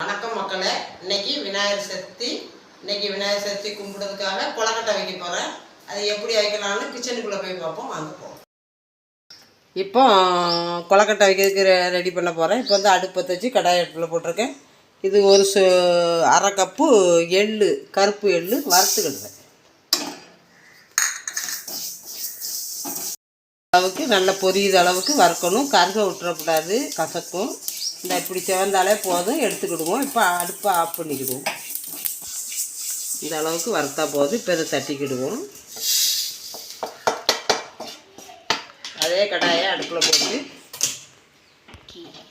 வணக்கம் மக்களே. இன்னைக்கு விநாயகர் சதுர்த்தி. இன்னைக்கு விநாயகர் சதுர்த்தி கும்பிடுறதுக்காக கொலக்கட்டை வைக்க போகிறேன் அது எப்படி வைக்கலாம்னு கிச்சனுக்குள்ளே போய் பார்ப்போம். வாங்க போவோம் இப்போ கொலக்கட்டை வைக்கிறதுக்கு ரெடி பண்ண போகிறேன் இப்போ வந்து அடுப்பை தச்சு கடாய் அடுப்பில் போட்டிருக்கேன். இது ஒரு சு அரை கப்பு எள் கருப்பு எள்ளு வறுத்துக்கிடுவேன் அளவுக்கு நல்ல பொரியுத அளவுக்கு வறுக்கணும். கருக விட்டுறக்கூடாது. கசக்கும். இந்த இப்படி செவந்தாலே போதும் எடுத்துக்கிடுவோம். இப்போ அடுப்பை ஆஃப் பண்ணிக்கிடுவோம். இந்த அளவுக்கு வறுத்தா போதும். இப்போ இதை தட்டிக்கிடுவோம். அதே கடாயை அடுப்பில் போட்டு.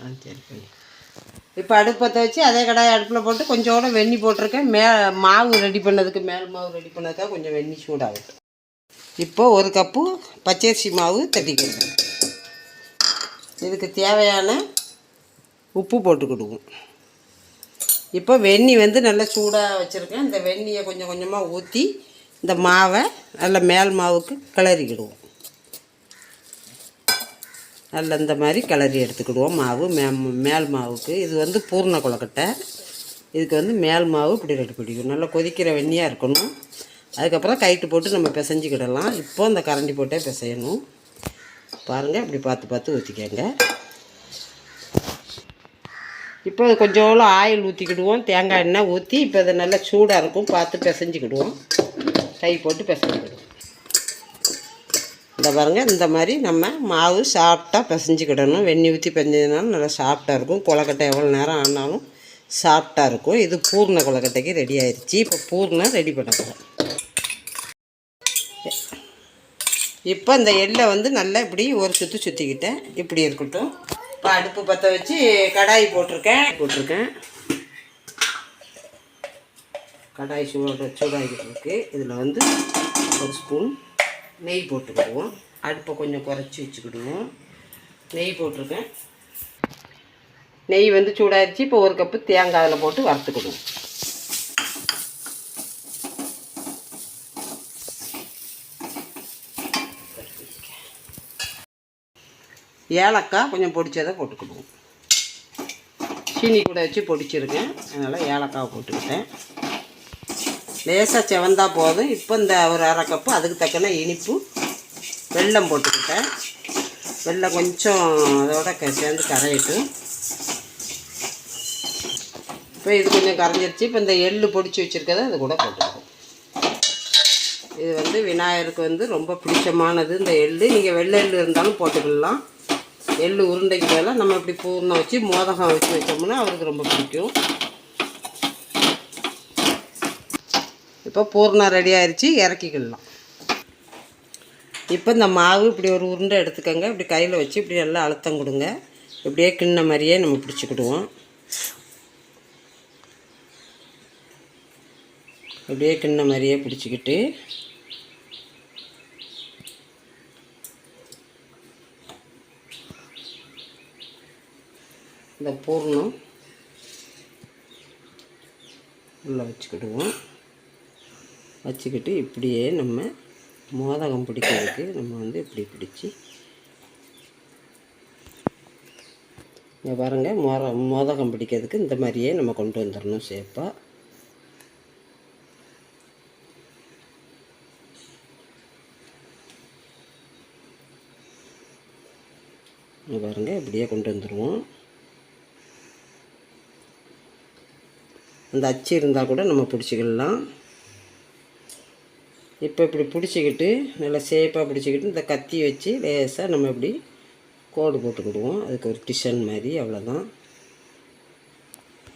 ஆ சரி பண்ணி இப்போ அடுப்பத்தை வச்சு அதே கடாயை அடுப்பில் போட்டு கொஞ்சோட வெண்ணி போட்டிருக்கேன். மே மாவு ரெடி பண்ணதுக்கு மேல் மாவு ரெடி பண்ணதுக்காக கொஞ்சம் வெண்ணி சூடாகும் இப்போ ஒரு கப்பு பச்சரிசி மாவு தட்டிக்கிடுவோம். இதுக்கு தேவையான உப்பு போட்டுக்கிடுவோம் இப்போ வெந்நி வந்து நல்லா சூடாக வச்சுருக்கேன். இந்த வெந்நியை கொஞ்சம் கொஞ்சமாக ஊற்றி இந்த மாவை நல்ல மேல் மாவுக்கு கிளறிக்கிடுவோம். நல்ல இந்த மாதிரி கிளறி எடுத்துக்கிடுவோம் மாவு. மே மேல் மாவுக்கு. இது வந்து பூர்ண கொலக்கட்டை இதுக்கு வந்து மேல் மாவு இப்படி ரெடி பிடிக்கும். நல்லா கொதிக்கிற வெந்நியாக இருக்கணும். அதுக்கப்புறம் கைட்டு போட்டு நம்ம பிசைஞ்சிக்கிடலாம். இப்போ இந்த கரண்டி போட்டே பிசையணும். பாருங்கள் இப்படி பார்த்து பார்த்து ஊற்றிக்கங்க இப்போ கொஞ்சோளம் ஆயில் ஊற்றிக்கிடுவோம் தேங்காய் எண்ணெய் ஊற்றி இப்போ இது நல்லா சூடாக இருக்கும். பார்த்து பிசைஞ்சிக்கிடுவோம். கை போட்டு பிசைஞ்சிக்கிடுவோம். இந்த பாருங்கள் இந்த மாதிரி நம்ம மாவு சாஃப்டாக பிசைஞ்சிக்கிடணும். வெண்ணி ஊற்றி பிசைஞ்சதுனால நல்லா சாஃப்டாக இருக்கும். கொலக்கட்டை எவ்வளோ நேரம் ஆனாலும் சாஃப்டாக இருக்கும். இது பூர்ண கொலக்கட்டைக்கு ரெடி ஆயிடுச்சு இப்போ பூர்ணம் ரெடி பண்ண போகிறோம் இப்போ இந்த எள்ளை வந்து நல்லா இப்படி ஒரு சுற்றி சுற்றிக்கிட்டேன் இப்படி இருக்கட்டும். இப்போ அடுப்பு பற்ற வச்சு கடாய் போட்டிருக்கேன். போட்டிருக்கேன். கடாய் சூட சூடாகிட்டு இருக்கு இதில் வந்து ஒரு ஸ்பூன் நெய் போட்டுக்கிடுவோம் அடுப்பை கொஞ்சம் குறைச்சி வச்சுக்கிடுவோம். நெய் போட்டிருக்கேன். நெய் வந்து சூடாயிருச்சு. இப்போ ஒரு கப்பு தேங்காய் அதில் போட்டு வறுத்துக்கிடுவோம். ஏலக்காய் கொஞ்சம் பொடிச்சதை போட்டுக்கிடுவோம். சீனி கூட வச்சு பொடிச்சிருக்கேன். அதனால் ஏலக்காவை போட்டுக்கிட்டேன். லேசாக செவந்தா போதும். இப்போ இந்த ஒரு அரை கப்பு அதுக்கு தக்கன இனிப்பு வெல்லம் போட்டுக்கிட்டேன். வெள்ளம் கொஞ்சம் அதோட க- சேர்ந்து கரையிட்டு இப்போ இது கொஞ்சம் கரைஞ்சிருச்சு. இப்போ இந்த எள்ளு பொடிச்சு வச்சுருக்கதை அது கூட போட்டுக்கோம் இது வந்து விநாயகருக்கு வந்து ரொம்ப பிடிச்சமானது. இந்த எள்ளு நீங்கள் வெள்ளை எள்ளு இருந்தாலும் போட்டுக்கலாம் எள் உருண்டைக்கு மேலே நம்ம இப்படி பூர்ணம் வச்சு மோதகம் வச்சு வச்சோம்னா அவருக்கு ரொம்ப பிடிக்கும். இப்போ பூர்ணம் ரெடி ஆயிடுச்சு இறக்கிக்கிடலாம் இப்போ இந்த மாவு இப்படி ஒரு உருண்டை எடுத்துக்கோங்க. இப்படி கையில் வச்சு இப்படி நல்லா அழுத்தம் கொடுங்க. இப்படியே கிண்ண மாதிரியே நம்ம பிடிச்சிக்கிடுவோம். அப்படியே கிண்ண மாதிரியே பிடிச்சிக்கிட்டு இந்த பூர்ணம் உள்ளே வச்சுக்கிடுவோம். வச்சுக்கிட்டு இப்படியே நம்ம மோதகம் பிடிக்கிறதுக்கு நம்ம வந்து இப்படி பிடிச்சி இங்கே பாருங்கள் மோர மோதகம் பிடிக்கிறதுக்கு இந்த மாதிரியே நம்ம கொண்டு வந்துடணும் சேஃபாக இங்கே பாருங்க இப்படியே கொண்டு வந்துடுவோம். அந்த அச்சு இருந்தால் கூட நம்ம பிடிச்சிக்கலாம். இப்போ இப்படி பிடிச்சிக்கிட்டு நல்லா சேஃபாக பிடிச்சிக்கிட்டு இந்த கத்தி வச்சு லேசாக நம்ம இப்படி கோடு போட்டுக்கிடுவோம். அதுக்கு ஒரு டிஷன் மாதிரி அவ்வளோதான்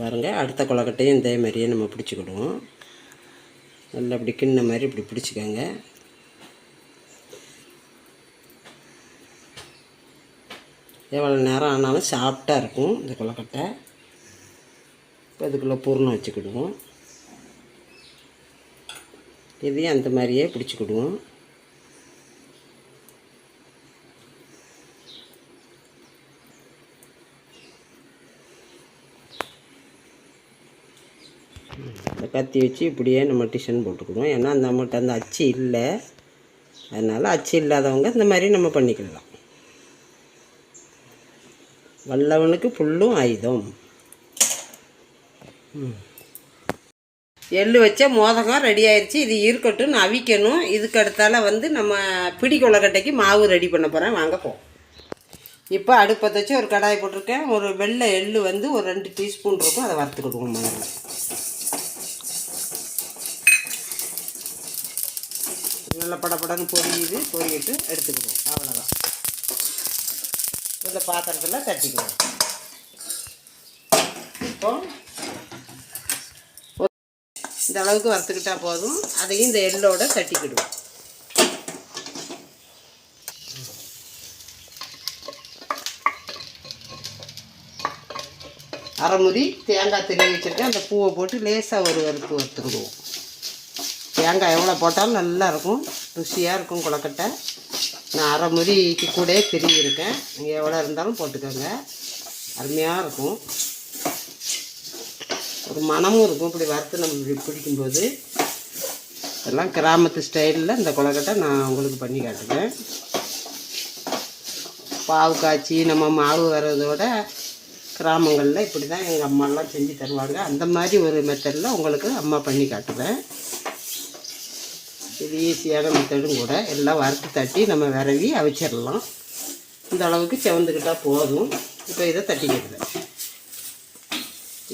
பாருங்க அடுத்த கொலக்கட்டையும் இதே மாதிரியே நம்ம பிடிச்சிக்கிடுவோம். நல்லா இப்படி கிண்ண மாதிரி இப்படி பிடிச்சிக்கோங்க. எவ்வளோ நேரம் ஆனாலும் சாஃப்டாக இருக்கும் இந்த கொலக்கட்டை அதுக்குள்ளே பூர்ணம் வச்சுக்கிடுவோம். இதையும் அந்த மாதிரியே பிடிச்சிக்கிடுவோம். இந்த கத்தி வச்சு இப்படியே நம்ம டிசைன் போட்டுக்கிடுவோம். ஏன்னா நம்மகிட்ட அந்த அச்சு இல்லை. அதனால் அச்சு இல்லாதவங்க இந்த மாதிரி நம்ம பண்ணிக்கலாம். வல்லவனுக்கு புல்லும் ஆயுதம். எள்ளு வச்ச மோதகம் ரெடி ஆயிடுச்சு இது இருக்கட்டும் நான் அவிக்கணும். இதுக்கு அடுத்தால வந்து நம்ம பிடி கொலக்கட்டைக்கு மாவு ரெடி பண்ண போகிறேன் வாங்க போ. இப்போ அடுப்பை தச்சு ஒரு கடாய் போட்டிருக்கேன். ஒரு வெள்ளை எள்ளு வந்து ஒரு ரெண்டு டீஸ்பூன் இருக்கும். அதை வறுத்துக்கிடுவோம் முதல்ல. நல்ல படபடன்னு பொரியுது. பொரியிட்டு எடுத்துக்கிடுவோம் அவ்வளோதான் இந்த பாத்திரத்தில் தட்டிக்குவோம் இப்போ இந்த அளவுக்கு வறுத்துக்கிட்டால் போதும். அதையும் இந்த எள்ளோட தட்டிக்கிடுவோம். அரைமுறி தேங்காய் திருவி வச்சுருக்கேன். அந்த பூவை போட்டு லேசாக ஒரு வறுத்து வறுத்துக்கிடுவோம். தேங்காய் எவ்வளோ போட்டாலும் நல்லா இருக்கும். ருசியாக இருக்கும் கொலக்கட்டை நான் அரை முறிக்கு கூட திருவியிருக்கேன் நீங்கள் எவ்வளோ இருந்தாலும் போட்டுக்கோங்க. அருமையாக இருக்கும். ஒரு மனமும் இருக்கும். இப்படி வறுத்து நம்ம பிடிக்கும்போது எல்லாம் கிராமத்து ஸ்டைலில் இந்த கொலக்கட்டை நான் உங்களுக்கு பண்ணி காட்டுவேன் பாவு காய்ச்சி நம்ம மாவு வர்றதோட கிராமங்களில் இப்படி தான் எங்கள் அம்மாலாம் செஞ்சு தருவாங்க. அந்த மாதிரி ஒரு மெத்தடில் உங்களுக்கு அம்மா பண்ணி காட்டுவேன் இது ஈஸியான மெத்தடும் கூட. எல்லாம் வறுத்து தட்டி நம்ம விரவி அவிச்சிடலாம். இந்த அளவுக்கு செவந்துக்கிட்டால் போதும். இப்போ இதை தட்டிக்கிடுவேன்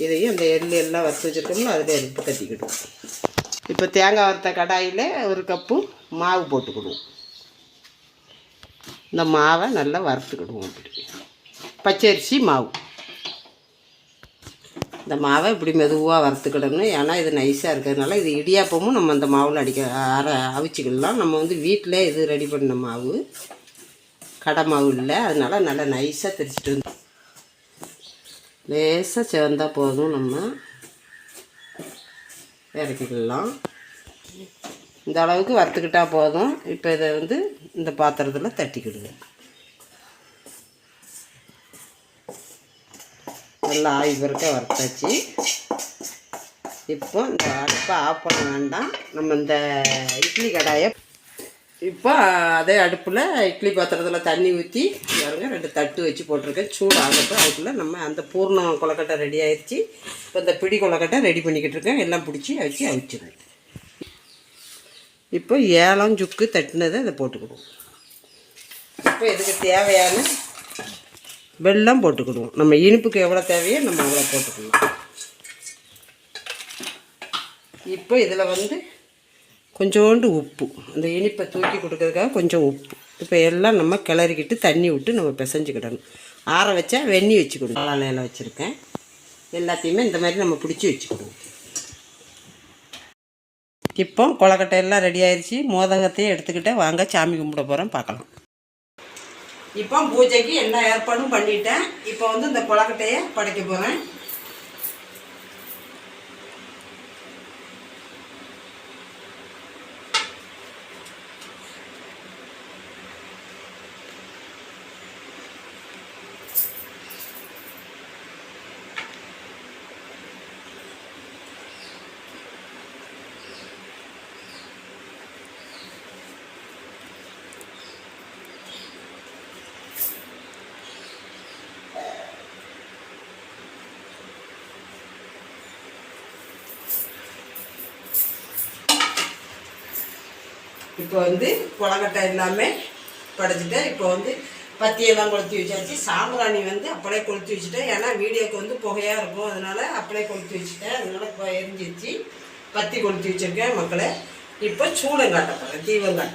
இதையும் அந்த எள் எல்லாம் வறுத்து வச்சுருக்கோம்னா அதில் எடுத்து கட்டிக்கிடுவோம் இப்போ தேங்காய் வறுத்த கடாயில் ஒரு கப்பு மாவு போட்டுக்கிடுவோம். இந்த மாவை நல்லா வறுத்துக்கிடுவோம் இப்படி பச்சரிசி மாவு. இந்த மாவை இப்படி மெதுவாக வறுத்துக்கிடணும். ஏன்னா இது நைஸாக இருக்கிறதுனால இது இடியாப்பமும் நம்ம அந்த மாவில் அடிக்க அர அவிச்சிக்கலாம் நம்ம வந்து வீட்டில் இது ரெடி பண்ண மாவு. கடை மாவு இல்லை. அதனால நல்லா நைஸாக தெரிச்சிட்டு வந்து லேசாக சேர்ந்தால் போதும் நம்ம. இறக்கிக்கலாம் இந்த அளவுக்கு வறுத்துக்கிட்டால் போதும். இப்போ இதை வந்து இந்த பாத்திரத்தில் தட்டிக்கிடுவோம் நல்லா ஆவி பிறக்க வறுத்தாச்சு. இப்போ இந்த அடுப்பை ஆஃப் பண்ண வேண்டாம். நம்ம இந்த இட்லி கடாயை இப்போ அதே அடுப்பில் இட்லி பாத்திரத்தில் தண்ணி ஊற்றி பாருங்கள் ரெண்டு தட்டு வச்சு போட்டிருக்கேன். சூடு ஆகட்டும் அதுக்குள்ளே நம்ம அந்த பூர்ணம் கொலக்கட்டை ரெடி ஆயிடுச்சு. இப்போ இந்த பிடி கொலக்கட்டை ரெடி பண்ணிக்கிட்டு இருக்கேன். எல்லாம் பிடிச்சி வச்சு அவிச்சிடுவேன் இப்போ ஏலம் சுக்கு தட்டினதை அதை போட்டுக்கிடுவோம். இப்போ இதுக்கு தேவையான வெள்ளம் போட்டுக்கிடுவோம். நம்ம இனிப்புக்கு எவ்வளோ தேவையோ நம்ம அவ்வளோ போட்டுக்கணும் இப்போ இதில் வந்து கொஞ்சோண்டு உப்பு. அந்த இனிப்பை தூக்கி கொடுக்கறதுக்காக கொஞ்சம் உப்பு. இப்போ எல்லாம் நம்ம கிளறிக்கிட்டு தண்ணி விட்டு நம்ம பிசைஞ்சுக்கிடணும். ஆற வச்சா வெந்நி வச்சுக்கணும் காலாலையில் வச்சுருக்கேன். எல்லாத்தையுமே இந்த மாதிரி நம்ம பிடிச்சி வச்சுக்கிடுவோம் இப்போ கொலக்கட்டை எல்லாம் ரெடி ஆயிடுச்சு மோதகத்தையும் எடுத்துக்கிட்டே வாங்க சாமி கும்பிட போகிறோம் பார்க்கலாம். இப்போ பூஜைக்கு எல்லா ஏற்பாடும் பண்ணிட்டேன். இப்போ வந்து இந்த கொலக்கட்டையை படைக்க போகிறேன் இப்போ வந்து கொலக்கட்டை எல்லாமே படைச்சிட்டேன். இப்போ வந்து பத்தியெல்லாம் கொளுத்தி வச்சாச்சு. சாம்பிராணி வந்து அப்படியே கொளுத்தி வச்சுட்டேன். ஏன்னா வீடியோக்கு வந்து புகையாக இருக்கும். அதனால் அப்படியே கொளுத்தி வச்சுட்டேன். அதனால் இப்போ எரிஞ்சிச்சு பத்தி கொளுத்தி வச்சுருக்கேன் மக்களை. இப்போ சூடம் காட்ட போகிறேன் தீபம் காட்ட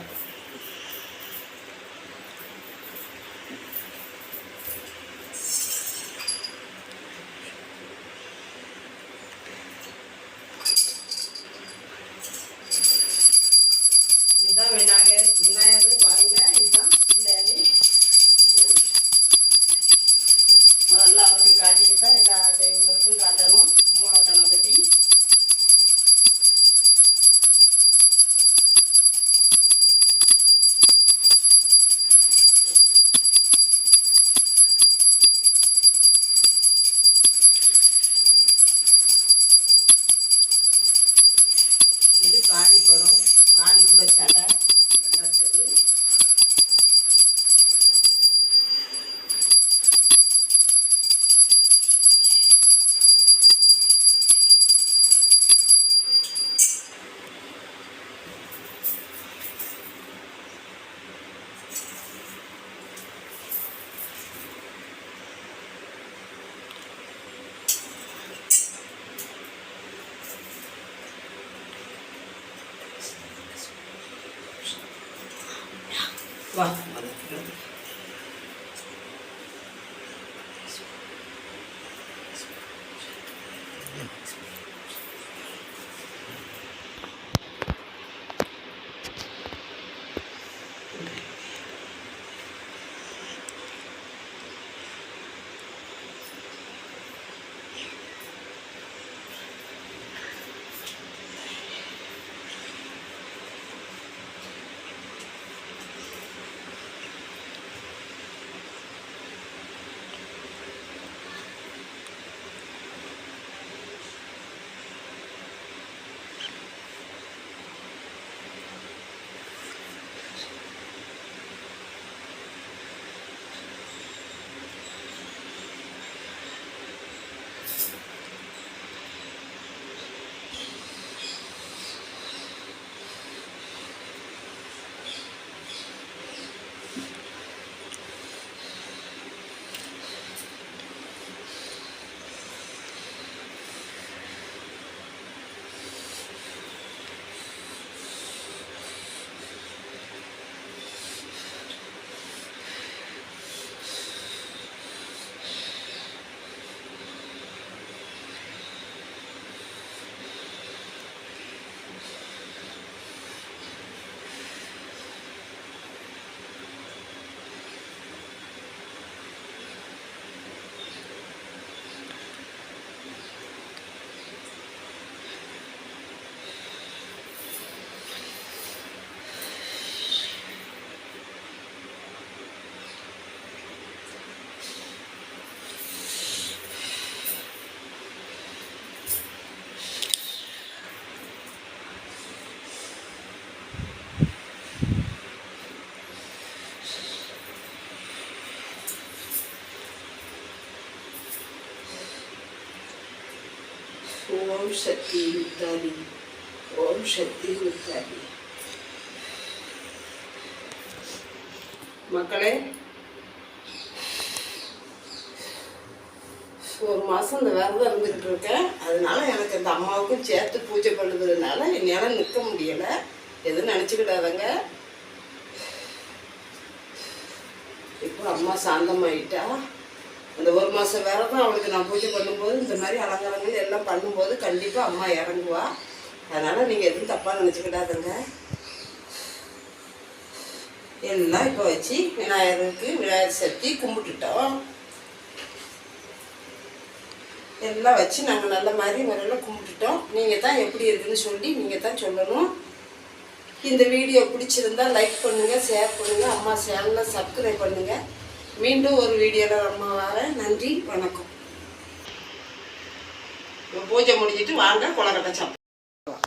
வாசம் வருகிறது ஓம் சக்தி முத்தாரி ஓம் சக்தி முத்தாரி மக்களே ஒரு மாதம் இந்த விரதம் இருந்துக்கிட்டு இருக்கேன். அதனால எனக்கு இந்த அம்மாவுக்கும் சேர்த்து பூஜை பண்ணுறதுனால என்னால் நிற்க முடியலை. எதுவும் நினச்சிக்கிடாதங்க. இப்போ அம்மா சாந்தமாயிட்டா. அந்த ஒரு மாதம் விரதம் அவளுக்கு நான் பூஜை பண்ணும்போது இந்த மாதிரி அலங்காரங்கள் எல்லாம் பண்ணும்போது கண்டிப்பாக அம்மா இறங்குவா. அதனால் நீங்கள் எதுவும் தப்பாக நினச்சிக்கிடாதுங்க. எல்லாம் இப்போ வச்சு விநாயகருக்கு விநாயகர் சக்தி கும்பிட்டுட்டோம். எல்லாம் வச்சு நாங்கள் நல்ல மாதிரி முறையில் கும்பிட்டுட்டோம். நீங்கள் தான் எப்படி இருக்குன்னு சொல்லி நீங்கள் தான் சொல்லணும். இந்த வீடியோ பிடிச்சிருந்தா லைக் பண்ணுங்கள் ஷேர் பண்ணுங்கள் அம்மா சேனலை சப்ஸ்கிரைப் பண்ணுங்கள் மீண்டும் ஒரு வீடியோவில் அம்மா வரேன். நன்றி வணக்கம். பூஜை முடிஞ்சிட்டு வாங்க குளக்கட்டை சாப்பிடலாம்.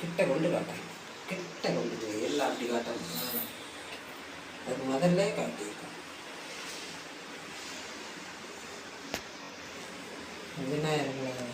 கிட்ட கொண்டு காட்டேன் கிட்ட கொண்டு எல்லாம் அப்படி காட்டணும். அது முதல்ல காட்டியிருக்கேன். விநாயகர்